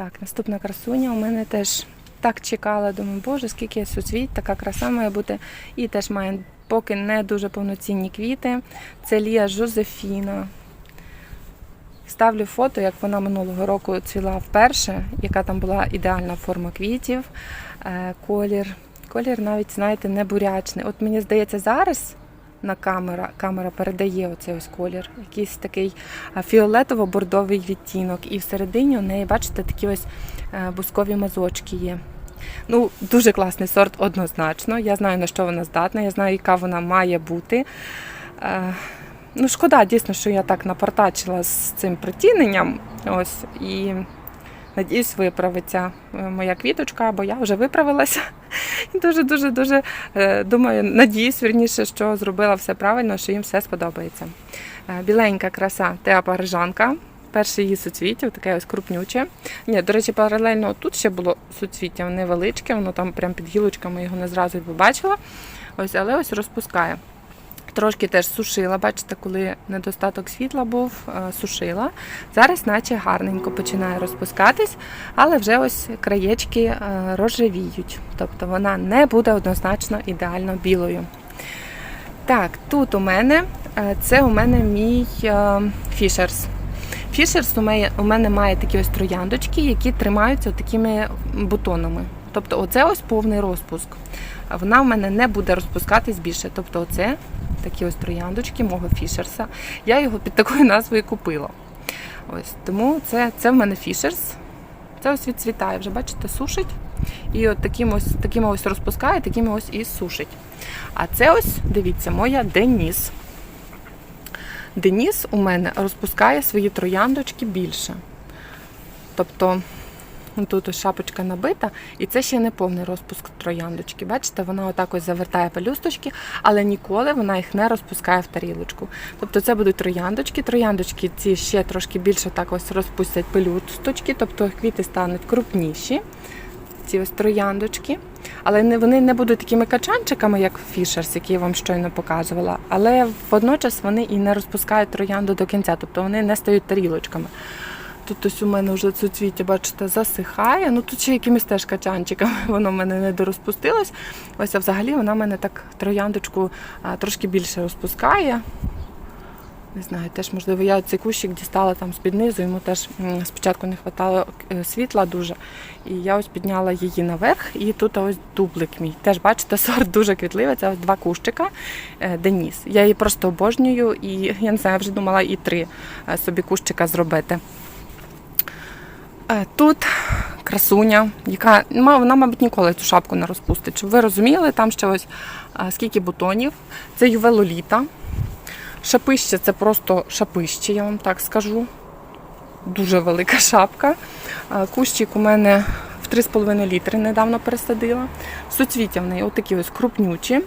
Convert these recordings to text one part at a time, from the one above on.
Так, наступна красуня у мене теж так чекала. Думаю, боже, скільки суцвіть, така краса має бути. І теж має поки не дуже повноцінні квіти. Це Лія Жозефіна. Ставлю фото, як вона минулого року цвіла вперше, яка там була ідеальна форма квітів, е, колір. Колір навіть, знаєте, не бурячний. От мені здається, зараз на камера, камера передає оцей ось колір, якийсь такий а, фіолетово-бордовий відтінок. І всередині у неї, бачите, такі ось е, бускові мазочки є. Ну, дуже класний сорт, однозначно. Я знаю, на що вона здатна, я знаю, яка вона має бути. Е, Ну, шкода, дійсно, що я так напортачила з цим притіненням. Ось, і надіюсь, виправиться е, моя квіточка, бо я вже виправилася. Дуже-дуже дуже е, думаю, надіюсь, вірніше, що зробила все правильно, що їм все сподобається. Е, Біленька краса Теа Парижанка. Перше її суцвіття, таке ось крупнюче. Ні, до речі, паралельно тут ще було суцвіття невеличке, воно там прямо під гілочками його не зразу побачила. Ось, але ось розпускає. Трошки теж сушила, бачите, коли недостаток світла був, е, сушила. Зараз, наче гарненько починає розпускатись, але вже ось краєчки е, рожевіють. Тобто вона не буде однозначно ідеально білою. Так, тут у мене е, це у мене мій фішерс. Фішерс у мене, має такі ось трояндочки, які тримаються такими бутонами. Тобто, оце ось повний розпуск. Вона в мене не буде розпускатись більше. Тобто, оце такі ось трояндочки мого фішерса. Я його під такою назвою купила. Ось тому це, це в мене фішерс. Це ось відцвітає, вже бачите, сушить. І от таким ось, такими ось розпускає, такими ось і сушить. А це ось, дивіться, моя Деніс. Деніс у мене розпускає свої трояндочки більше. Тобто тут ось шапочка набита, і це ще не повний розпуск трояндочки. Бачите, вона отак ось завертає пелюсточки, але ніколи вона їх не розпускає в тарілочку. Тобто це будуть трояндочки. Трояндочки ці ще трошки більше так ось розпустять пелюсточки, тобто квіти стануть крупніші. Ці ось трояндочки. Але вони не будуть такими качанчиками, як фішерс, який я вам щойно показувала. Але водночас вони і не розпускають троянду до кінця, тобто вони не стають тарілочками. Тут ось у мене вже цуцвіття, бачите, засихає. Ну тут ще якимись теж качанчиками воно в мене не дорозпустилось. Ось, а взагалі вона в мене так трояндочку трошки більше розпускає. Не знаю, теж можливо, я цей кущик дістала там з-під низу, йому теж спочатку не вистачало світла дуже. І я ось підняла її наверх, і тут ось дублик мій. Теж бачите, сорт дуже квітливий. Це ось два кущика е, Деніс. Я її просто обожнюю, і я не знаю, я вже думала і три е, собі кущика зробити. Е, Тут красуня, яка вона, мабуть, ніколи цю шапку не розпустить. Щоб ви розуміли, там ще ось е, скільки бутонів. Це ювелоліта. Шапище це просто шапище, я вам так скажу. Дуже велика шапка. Е, Кущик у мене в 3,5 літри недавно пересадила. Суцвіття в неї отакі ось крупнючі.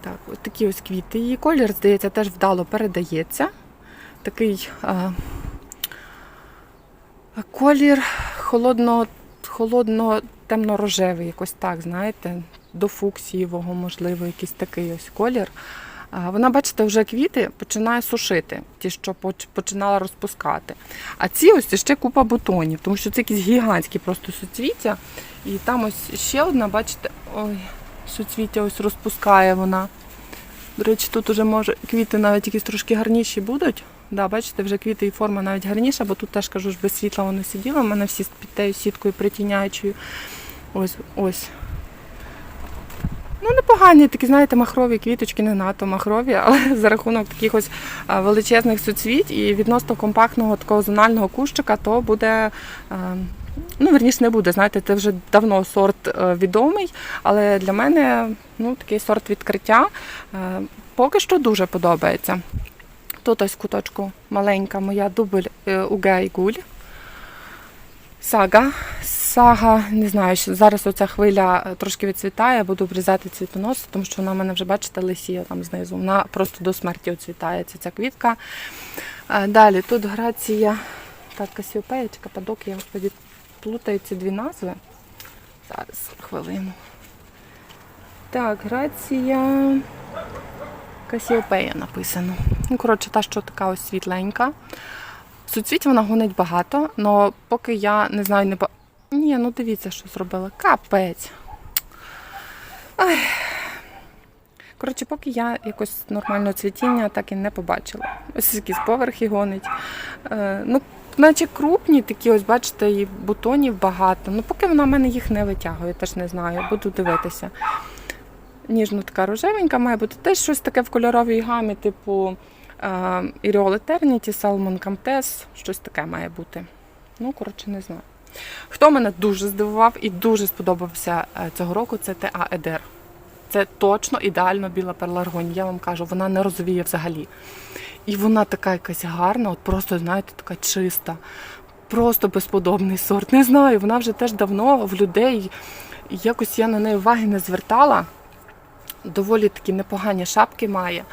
Так, от такі ось квіти. Її колір, здається, теж вдало передається. Такий колір холодно, холодно темно-рожевий, якось так, знаєте, до фуксієвого, можливо, якийсь такий ось колір. Вона, бачите, вже квіти починає сушити, ті, що починала розпускати. А ці ось ще купа бутонів, тому що це якісь гігантські просто суцвіття. І там ось ще одна, бачите, ой, суцвіття ось розпускає вона. До речі, тут уже може квіти навіть якісь трошки гарніші будуть. Да, бачите, вже квіти і форма навіть гарніша, бо тут теж кажу ж без світла воно сиділо. У мене всі під тією сіткою притіняючою. Ось, ось. Ну, непогані такі, знаєте, махрові квіточки, не надто махрові, але за рахунок таких ось величезних суцвіть і відносно компактного такого зонального кущика, то буде. Ну, верніше не буде, знаєте, це вже давно сорт е, відомий, але для мене ну, такий сорт відкриття е, поки що дуже подобається. Тут ось в куточку маленька моя дубль е, Угай Гуль. Сага. Сага, не знаю, зараз оця хвиля е, трошки відцвітає, буду обрізати цвітонос, тому що вона в мене вже, бачите, лисіє там знизу. Вона просто до смерті оцвітається ця квітка. Е, Далі тут грація. Так, Касіопея чи Кападок, я господі плутаю ці дві назви. Зараз, хвилину. Так, грація. Касіопея написано. Ну, коротше, та, що така ось світленька. Суцвіть вона гонить багато, але поки я не знаю, не ба... Ні, ну дивіться, що зробила. Капець. Ай. Коротше, поки я якось нормального цвітіння так і не побачила. Ось якісь поверхи гонить. Е, ну, наче крупні такі, ось бачите, і бутонів багато. Ну, поки вона в мене їх не витягує, теж не знаю, буду дивитися. Ніжно така рожевенька має бути. Теж щось таке в кольоровій гамі, типу е, Iriol Eternity, Salmon Comtesse, щось таке має бути. Ну, коротше, не знаю. Хто мене дуже здивував і дуже сподобався е, цього року, це ТА Едер. Це точно ідеально біла перларгонія. Я вам кажу, вона не розовіє взагалі. І вона така якась гарна, от просто, знаєте, така чиста, просто безподобний сорт. Не знаю, вона вже теж давно в людей. Якось я на неї уваги не звертала. Доволі такі непогані шапки має.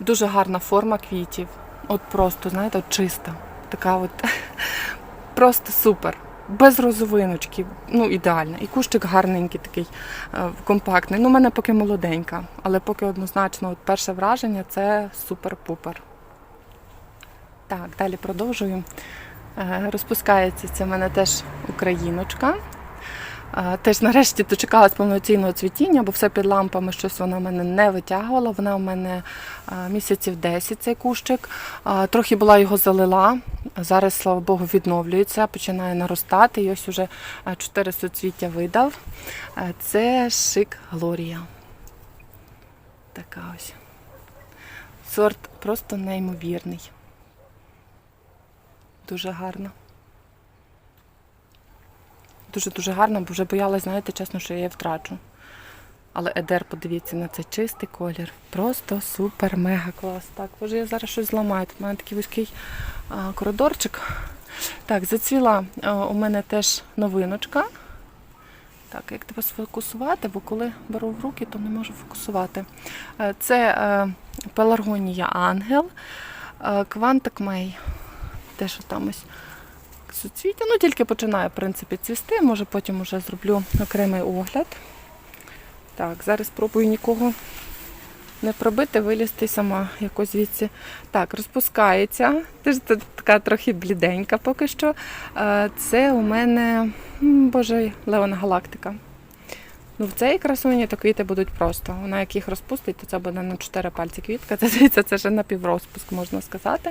Дуже гарна форма квітів. От просто, знаєте, от чиста. Така от просто супер. Без розовиночки, ну ідеально. І кущик гарненький, такий е, компактний. Ну, у мене поки молоденька, але поки однозначно от перше враження це супер-пупер. Так, далі продовжую. Е, Розпускається це в мене теж україночка. Теж нарешті дочекалась повноцінного цвітіння, бо все під лампами щось вона в мене не витягувала. Вона в мене місяців 10 цей кущик. Трохи була його залила. Зараз, слава Богу, відновлюється, починає наростати. І ось уже е, чотири суцвіття видав. Це шик Глорія. Така ось. Сорт просто неймовірний. Дуже гарно. Дуже-дуже гарно, бо вже боялась, знаєте, чесно, що я її втрачу. Але Едер, подивіться на цей чистий колір. Просто супер, мега клас. Так, може я зараз щось зламаю. Тут у мене такий вузький а, коридорчик. Так, зацвіла а, у мене теж новиночка. Так, як тебе сфокусувати, бо коли беру в руки, то не можу фокусувати. Е, Це е, пеларгонія Ангел, е, Квантик Мей. Теж там ось суцвіття. Ну, тільки починає, в принципі, цвісти. Може потім вже зроблю окремий огляд. Так, зараз спробую нікого не пробити, вилізти сама якось звідси. Так, розпускається. Теж така трохи бліденька поки що. Е, Це у мене, боже, Леона Галактика. Ну, в цій красуні то квіти будуть просто. Вона як їх розпустить, то це буде на 4 пальці квітка. Це дивіться, це вже напіврозпуск, можна сказати.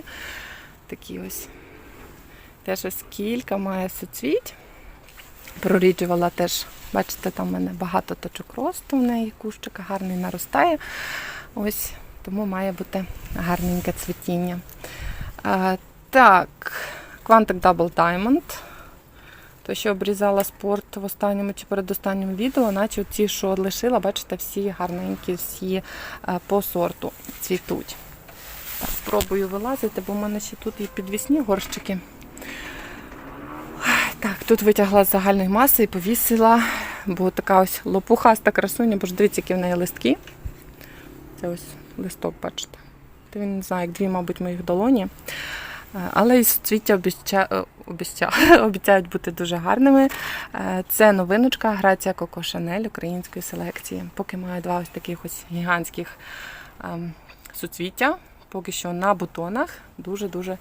Такі ось. Теж ось кілька має суцвіть. Проріджувала теж, бачите, там в мене багато точок росту в неї, кущик гарний наростає. Ось, тому має бути гарненьке цвітіння. А, так, Quantic Double Diamond. То, що обрізала спорт в останньому чи передостанньому відео, наче ці, що лишила, бачите, всі гарненькі, всі е, по сорту цвітуть. Так, спробую вилазити, бо в мене ще тут і підвісні горщики. Так, тут витягла з загальної маси і повісила, бо така ось лопухаста красуня, бо ж дивіться, які в неї листки. Це ось листок, бачите. Та він не знаю, як дві, мабуть, моїх долоні. Е, Але і суцвіття обіця... е, обіця... обіцяють бути дуже гарними. Е, Це новиночка Грація Коко Шанель української селекції. Поки маю два ось таких ось гігантських ем, суцвіття. Поки що на бутонах дуже-дуже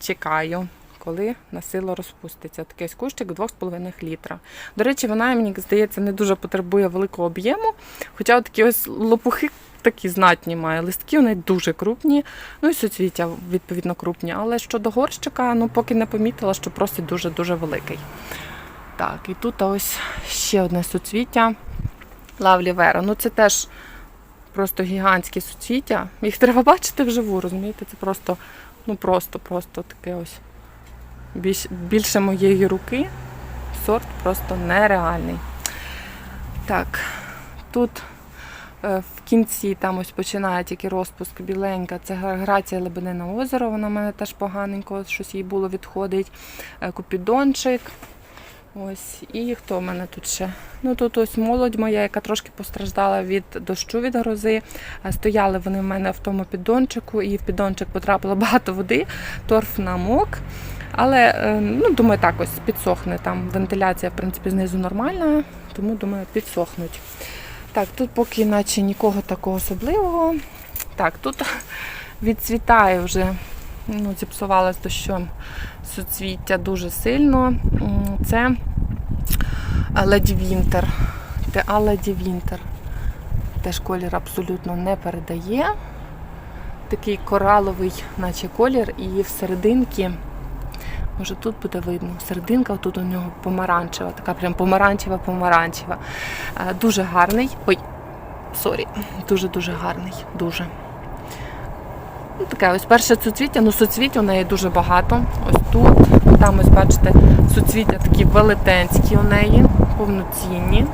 чекаю, коли на силу розпуститься. Такий кущик 2,5 літра. До речі, вона, мені здається, не дуже потребує великого об'єму. Хоча такі ось лопухи такі знатні має. Листки вони дуже крупні, ну і суцвіття, відповідно, крупні. Але щодо горщика, ну поки не помітила, що просто дуже-дуже великий. Так, і тут ось ще одне суцвіття. Лавлі Вера. Ну це теж просто гігантські суцвіття. Їх треба бачити вживу, розумієте? Це просто, ну просто, просто таке ось більше моєї руки. Сорт просто нереальний. Так, тут е, в кінці там ось починає тільки розпуск біленька. Це грація Лебедине озеро, вона в мене теж поганенько, щось їй було відходить. Е, Купідончик. Ось, і хто в мене тут ще? Ну тут ось молодь моя, яка трошки постраждала від дощу від грози. Е, Стояли вони в мене в тому піддончику, і в піддончик потрапило багато води, торф намок. Але е, ну, думаю, так ось підсохне. Там вентиляція, в принципі, знизу нормальна, тому думаю, підсохнуть. Так, тут поки наче нікого такого особливого. Так, тут відцвітає вже ну, зіпсувалась дощом суцвіття дуже сильно. Це Леді Вінтер. Теа Леді Вінтер. Теж колір абсолютно не передає. Такий кораловий, наче колір, і всерединки, може тут буде видно, серединка тут у нього помаранчева, така прям помаранчева, помаранчева. Е, Дуже гарний. Ой, сорі, дуже-дуже гарний. Дуже. Ну, таке ось перше суцвіття, ну суцвіття у неї дуже багато. Ось тут, там ось бачите, суцвіття такі велетенські у неї, повноцінні.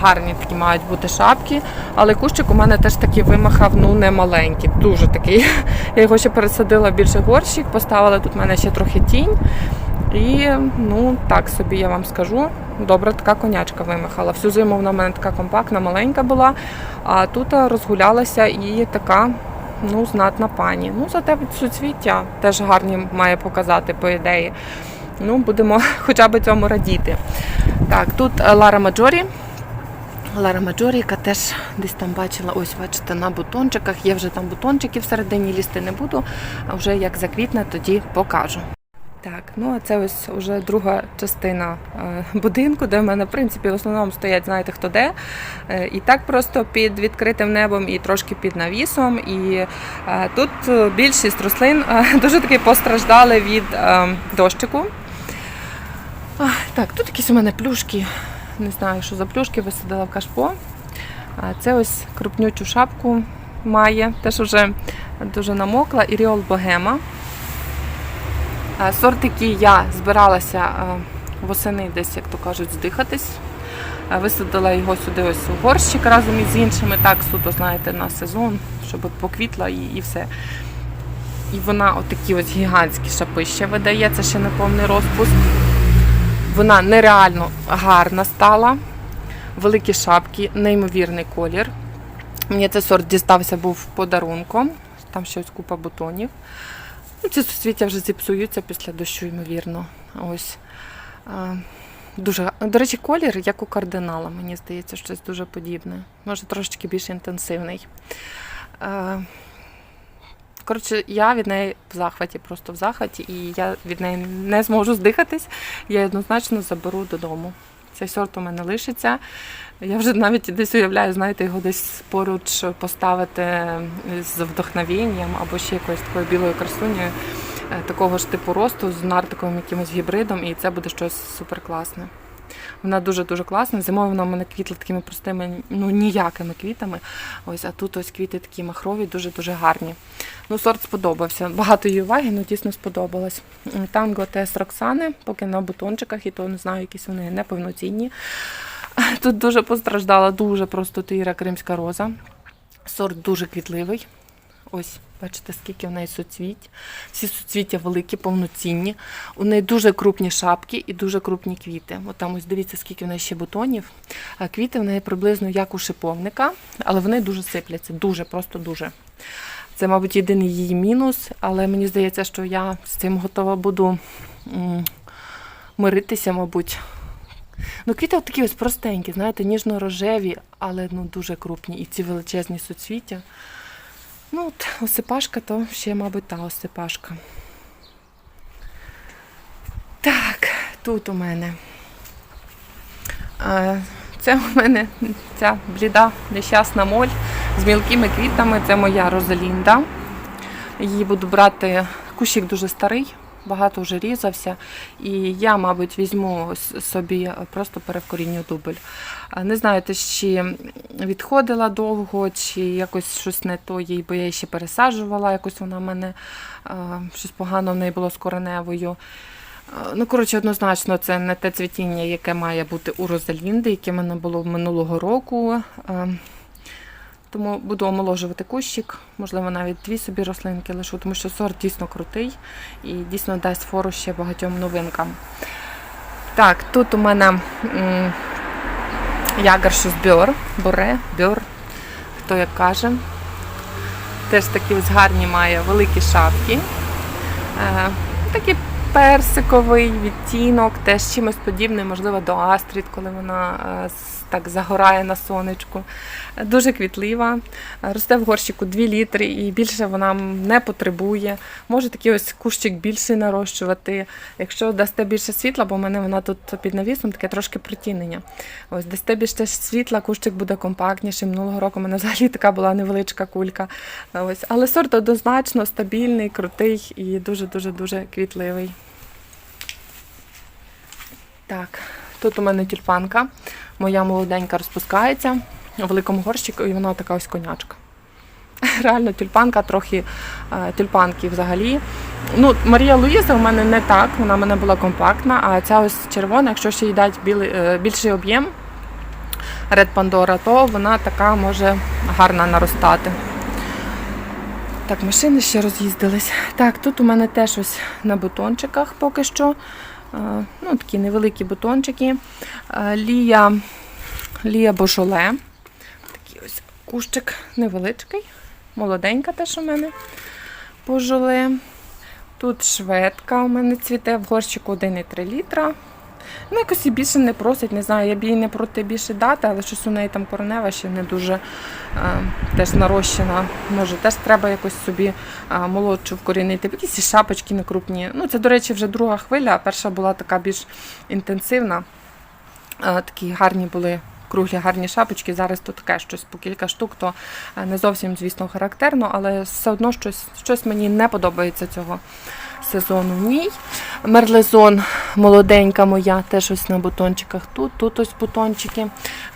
Гарні такі мають бути шапки, але кущик у мене теж такий вимахав, ну не маленький, дуже такий. Я його ще пересадила в більший горщик, поставила тут в мене ще трохи тінь. І ну так собі я вам скажу, добра така конячка вимахала. Всю зиму вона в мене така компактна, маленька була, а тут розгулялася і така ну, знатна пані. Ну, зате суцвіття теж гарні має показати, по ідеї. Ну, будемо хоча б цьому радіти. Так, тут е, Лара Маджорі. Лара Маджорі, яка теж десь там бачила, ось бачите, на бутончиках. Є вже там бутончики всередині, лізти не буду. А вже як заквітне, тоді покажу. Так, ну а це ось вже друга частина е, будинку, де в мене, в принципі, в основному стоять, знаєте, хто де. Е, І так просто під відкритим небом, і трошки під навісом. І е, тут більшість рослин дуже таки постраждали від дощику. Так, тут якісь у мене плюшки. Не знаю, що за плюшки висадила в кашпо. Це ось крупнючу шапку має, теж вже дуже намокла. Іріол Богема. Сорт, який я збиралася восени десь, як то кажуть, здихатись. Висадила його сюди ось у горщик разом із іншими, так суто, знаєте, на сезон, щоб поквітла і, і все. І вона отакі ось гігантські шапища видає, це ще не повний розпуск. Вона нереально гарна стала. Великі шапки, неймовірний колір. Мені цей сорт дістався був подарунком. Там ще ось купа бутонів. Ну, ці суцвіття вже зіпсуються після дощу, ймовірно. Ось. Дуже, до речі, колір, як у кардинала, мені здається, щось дуже подібне. Може, трошечки більш інтенсивний. Коротше, я від неї в захваті, просто в захваті, і я від неї не зможу здихатись. Я однозначно заберу додому. Цей сорт у мене лишиться. Я вже навіть десь уявляю, знаєте, його десь поруч поставити з вдохновенням або ще якоюсь такою білою красунею е, такого ж типу росту з нартиковим якимось гібридом, і це буде щось суперкласне. Вона дуже-дуже класна. Зимою вона в мене квітла такими простими, ну ніякими квітами. Ось, а тут ось квіти такі махрові, дуже-дуже гарні. Ну, сорт сподобався. Багато її уваги, ну дійсно сподобалось. Танго Тес Роксани, поки на бутончиках, і то не знаю, якісь вони неповноцінні. Тут дуже постраждала, дуже просто тира кримська роза. Сорт дуже квітливий. Ось, бачите, скільки в неї суцвіть. Всі суцвіття великі, повноцінні. У неї дуже крупні шапки і дуже крупні квіти. От там ось дивіться, скільки в неї ще бутонів. А квіти в неї приблизно як у шиповника, але вони дуже сипляться, дуже, просто дуже. Це, мабуть, єдиний її мінус, але мені здається, що я з цим готова буду миритися, мабуть. Ну, квіти такі ось простенькі, знаєте, ніжно-рожеві, але ну, дуже крупні. І ці величезні суцвіття. Ну, от осипашка, то ще, мабуть, та осипашка. Так, тут у мене. Це у мене ця бліда нещасна моль з мілкими квітами. Це моя Розалінда. Її буду брати. Кущик дуже старий, багато вже різався. І я, мабуть, візьму собі просто перевкорінню дубль. Не знаю, ти чи відходила довго, чи якось щось не то їй, бо я її ще пересаджувала, якось вона в мене е, щось погано в неї було з кореневою. Е, Ну, коротше, однозначно, це не те цвітіння, яке має бути у Розалінди, яке в мене було минулого року. Тому буду омоложувати кущик, можливо, навіть дві собі рослинки лишу, тому що сорт дійсно крутий і дійсно дасть фору ще багатьом новинкам. Так, тут у мене ягершус бьор, боре, бьор, хто як каже. Теж такі ось гарні має великі шапки. Е, такі персиковий відтінок, теж чимось подібний, можливо, до Астрід, коли вона е, с- так загорає на сонечку. Дуже квітлива. Росте в горщику 2 літри і більше вона не потребує. Може такий ось кущик більший нарощувати. Якщо дасте більше світла, бо в мене вона тут під навісом таке трошки притінення. Ось дасте більше світла, кущик буде компактніший. Минулого року в мене взагалі така була невеличка кулька. Ось. Але сорт однозначно стабільний, крутий і дуже-дуже дуже квітливий. Так, тут у мене тюльпанка. Моя молоденька розпускається у великому горщику, і вона така ось конячка. Реально тюльпанка, трохи е, тюльпанки взагалі. Ну, Марія Луїза у мене не так, вона в мене була компактна, а ця ось червона, якщо ще їй дати е, більший об'єм Red Pandora, то вона така може гарно наростати. Так, машини ще роз'їздились. Так, тут у мене теж ось на бутончиках поки що. Ну, такі невеликі бутончики. Лія, Лія Божоле. Такий ось кущик невеличкий. Молоденька теж у мене божоле. Тут шведка у мене цвіте в горщику 1,3 літра. Ну, якось і більше не просить, не знаю, я б їй не проти більше дати, але щось у неї там коренева ще не дуже е, теж нарощена. Може, теж треба якось собі е, молодшу вкорінити. Якісь і шапочки не крупні. Ну, це, до речі, вже друга хвиля, а перша була така більш інтенсивна. Е, такі гарні були. Круглі гарні шапочки, зараз тут таке щось по кілька штук, то е, не зовсім, звісно, характерно, але все одно щось, щось мені не подобається цього сезону в ній. Мерлезон молоденька моя, теж ось на бутончиках тут, тут ось бутончики.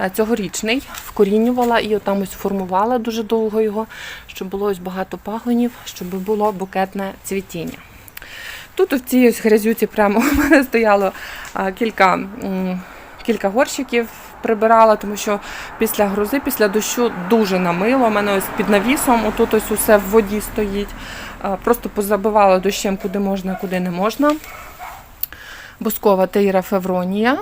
Е, Цьогорічний вкорінювала і отам ось формувала дуже довго його, щоб було ось багато пагонів, щоб було букетне цвітіння. Тут в цій ось грязюці прямо у мене стояло кілька, кілька горщиків. Прибирала, тому що після грози, після дощу дуже намило. У мене ось під навісом, отут ось усе в воді стоїть. Просто позабивала дощем, куди можна, куди не можна. Бускова Тейра Февронія.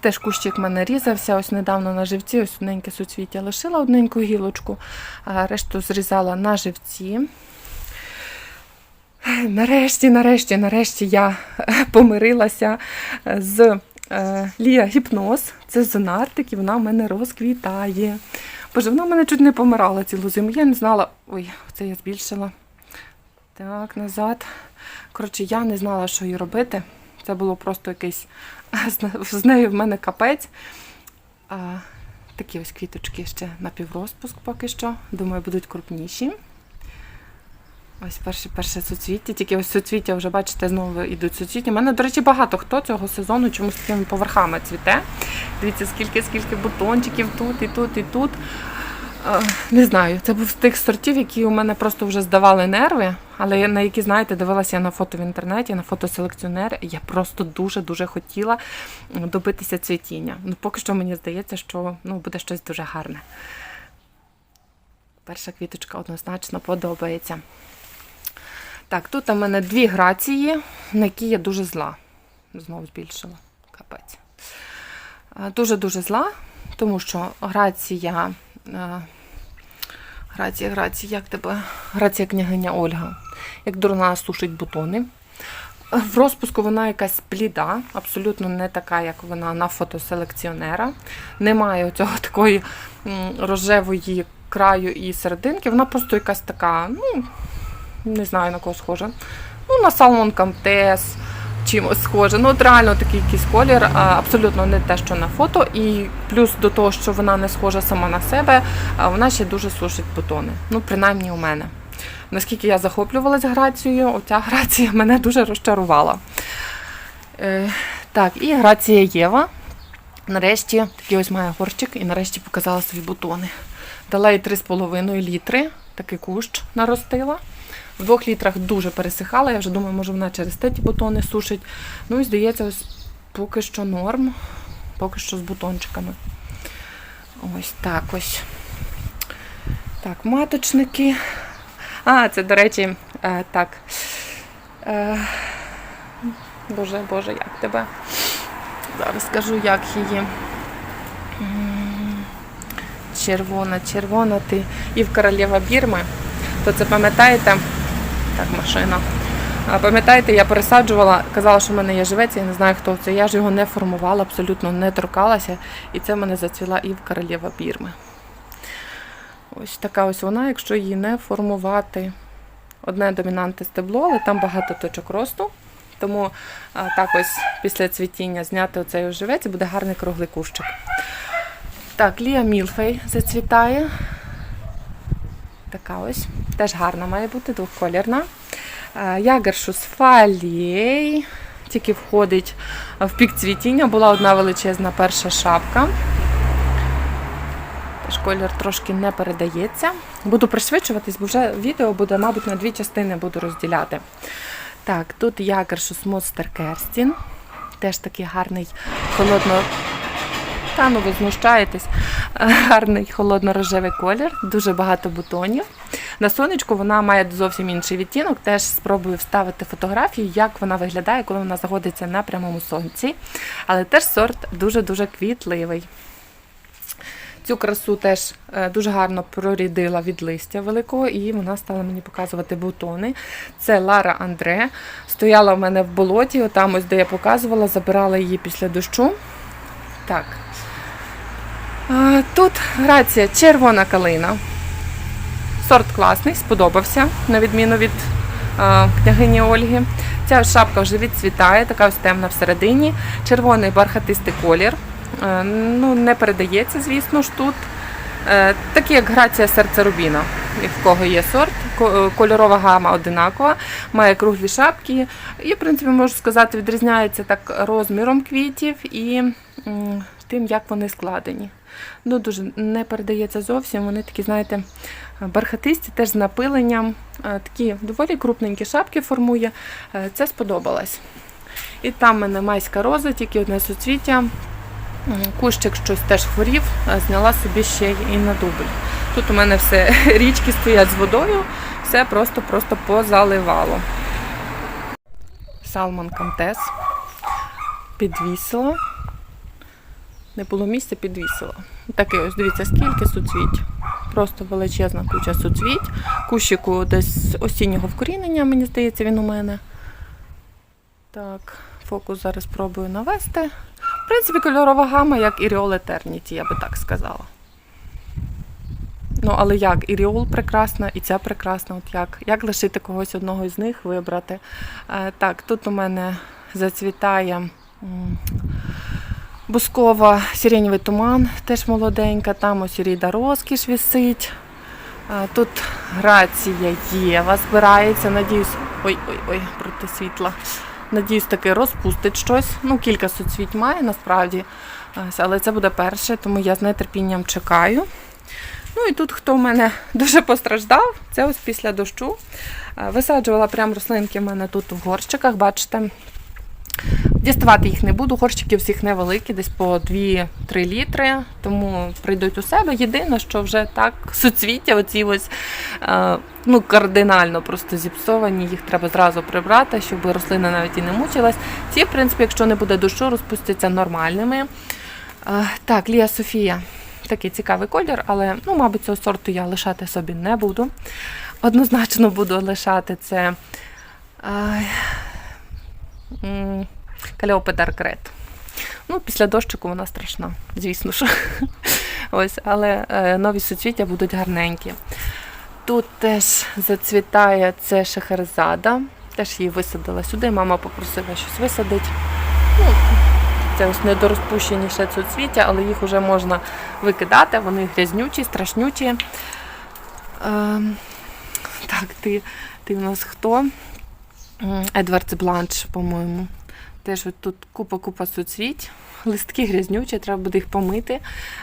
Теж кущик в мене різався. Ось недавно на живці, ось одненьке суцвіття лишила одненьку гілочку, а решту зрізала на живці. Нарешті, нарешті, нарешті я е, помирилася з е, Лія Гіпноз. Це зонартик, і вона в мене розквітає. Боже, вона в мене чуть не помирала цілу зиму. Я не знала. Ой, це я збільшила. Так, назад. Коротше, я не знала, що їй робити. Це було просто якийсь з нею в мене капець. А, такі ось квіточки ще на піврозпуск поки що. Думаю, будуть крупніші. Ось перше, перше суцвіття, тільки ось суцвіття вже бачите, знову йдуть суцвіття. У мене, до речі, багато хто цього сезону чомусь такими поверхами цвіте. Дивіться, скільки, скільки бутончиків тут, і тут, і тут. Е, Не знаю, це був з тих сортів, які у мене просто вже здавали нерви, але на які, знаєте, дивилася я на фото в інтернеті, на фотоселекціонер. Я просто дуже-дуже хотіла добитися цвітіння. Ну, поки що мені здається, що ну, буде щось дуже гарне. Перша квіточка однозначно подобається. Так, тут у мене дві грації, на які я дуже зла. Знову збільшила. Капець. Е, Дуже-дуже зла, тому що грація. е, Грація, грація, як тебе? Грація княгиня Ольга. Як дурна сушить бутони. В розпуску вона якась бліда, абсолютно не така, як вона на фотоселекціонера. Немає цього такої рожевої краю і серединки. Вона просто якась така, ну, не знаю на кого схожа. Ну, на Salmon Comtesse чимось схожа. Ну, от реально такий якийсь колір, абсолютно не те, що на фото. І плюс до того, що вона не схожа сама на себе, вона ще дуже сушить бутони. Ну, принаймні у мене. Наскільки я захоплювалась грацією, оця грація мене дуже розчарувала. Е, так, і грація Єва. Нарешті такий ось має горщик і нарешті показала свої бутони. Дала їй 3,5 літри, такий кущ наростила. В двох літрах дуже пересихала. Я вже думаю, може вона через те ті бутони сушить. Ну і здається, ось поки що норм, поки що з бутончиками. Ось так ось. Так, маточники. А, це, до речі, е, так. Е, боже, боже, як тебе? Зараз скажу, як її. Червона, червона ти. І в королева Бірми. То це пам'ятаєте? Так, машина. Пам'ятаєте, я пересаджувала, казала, що в мене є живець, я не знаю, хто це. Я ж його не формувала, абсолютно не торкалася. І це в мене зацвіла і в королева бірми. Ось така ось вона, якщо її не формувати. Одне домінантне стебло, але там багато точок росту. Тому а, так ось після цвітіння зняти оцей ось живець і буде гарний круглий кущик. Так, Лія Мілфей зацвітає. Така ось. Теж гарна має бути, двохколірна. Е, Ягершус фалій. Тільки входить в пік цвітіння. Була одна величезна перша шапка. Теж колір трошки не передається. Буду пришвидшуватись, бо вже відео буде, мабуть, на дві частини буду розділяти. Так, тут Ягершус Монстер Керстін. Теж такий гарний холодно. Та ну ви знущаєтесь. Е, Гарний холодно-рожевий колір, дуже багато бутонів. На сонечку вона має зовсім інший відтінок. Теж спробую вставити фотографію, як вона виглядає, коли вона знаходиться на прямому сонці. Але теж сорт дуже-дуже квітливий. Цю красу теж е, дуже гарно прорідила від листя великого, і вона стала мені показувати бутони. Це Лара Андре. Стояла в мене в болоті, отам ось де я показувала, забирала її після дощу. Так. Тут грація червона калина. Сорт класний, сподобався, на відміну від княгині Ольги. Ця шапка вже відцвітає, така ось темна всередині. Червоний бархатистий колір. Ну, не передається, звісно ж, тут. Е, Такий, як грація серця Рубіна, в кого є сорт. Е, Кольорова гама одинакова, має круглі шапки. І, в принципі, можу сказати, відрізняється так розміром квітів і тим, як вони складені. Ну, дуже не передається зовсім. Вони такі, знаєте, бархатисті, теж з напиленням. Е, Такі доволі крупненькі шапки формує. Е, Це сподобалось. І там в мене майська роза, тільки одне суцвіття. Кущик щось теж хворів, зняла собі ще і на дубль. Тут у мене все річки стоять з водою, все просто-просто позаливало. Салмон Камтес підвісила. Не було місця, підвісила. Такий ось, дивіться, скільки суцвіть. Просто величезна куча суцвіть. Кущику десь осіннього вкорінення, мені здається, він у мене. Так, фокус зараз спробую навести. В принципі, кольорова гама, як Іріол Eternity, я би так сказала. Ну, але як Іріол прекрасна і ця прекрасна. От як, як лишити когось одного із них вибрати? Е, так, тут у мене зацвітає бускова сиренєвий туман, теж молоденька. Там ось Ріда розкіш висить. Тут грація Єва збирається. Надіюсь, ой-ой-ой, проти світла. Надіюсь, таки розпустить щось. Ну, кілька суцвіть має насправді. Але це буде перше, тому я з нетерпінням чекаю. Ну і тут, хто в мене дуже постраждав, це ось після дощу. Висаджувала прям рослинки в мене тут в горщиках, бачите. Діставати їх не буду, горщики всіх невеликі, десь по 2-3 літри, тому прийдуть у себе. Єдине, що вже так суцвіття, оці ось е, ну, кардинально просто зіпсовані, їх треба зразу прибрати, щоб рослина навіть і не мучилась. Ці, в принципі, якщо не буде дощу, розпустяться нормальними. Е, Так, Лія Софія. Такий цікавий колір, але, ну, мабуть, цього сорту я лишати собі не буду. Однозначно буду лишати це. М, Dark. Ну, після дощику вона страшна, звісно ж. Ось, але е, нові суцвіття будуть гарненькі. Тут теж зацвітає це Шахерзада. Теж її висадила сюди. Мама попросила щось висадити. Ну, це ось недорозпущені ще але їх вже можна викидати. Вони грязнючі, страшнючі. Ем, так, ти, ти в нас хто? Едвард Бланш, по-моєму. Теж от тут купа-купа суцвіть. Листки грязнючі, треба буде їх помити.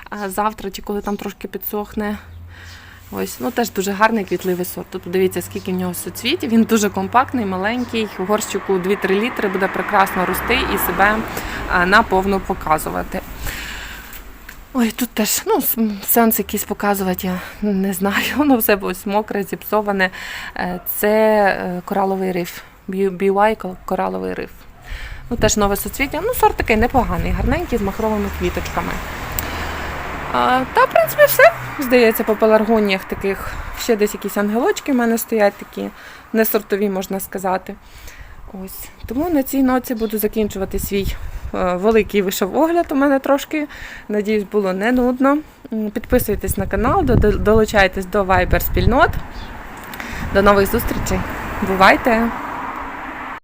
А завтра, чи коли там трошки підсохне. Ось, ну теж дуже гарний квітливий сорт. Тут подивіться, скільки в нього суцвіт. Він дуже компактний, маленький. В горщику 2-3 літри буде прекрасно рости і себе наповну показувати. Ой, тут теж ну, сенс якийсь показувати, я не знаю. Воно все ось мокре, зіпсоване. Е, Це е, кораловий риф. BY кораловий риф. Ну, теж нове суцвіття. Ну, сорт такий непоганий, гарненький, з махровими квіточками. А, та, в принципі, все. Здається, по пеларгоніях таких ще десь якісь ангелочки в мене стоять такі, не сортові, можна сказати. Ось. Тому на цій ноці буду закінчувати свій е, великий вийшов огляд у мене трошки. Надіюсь, було не нудно. Підписуйтесь на канал, долучайтесь до Viber спільнот. До нових зустрічей. Бувайте!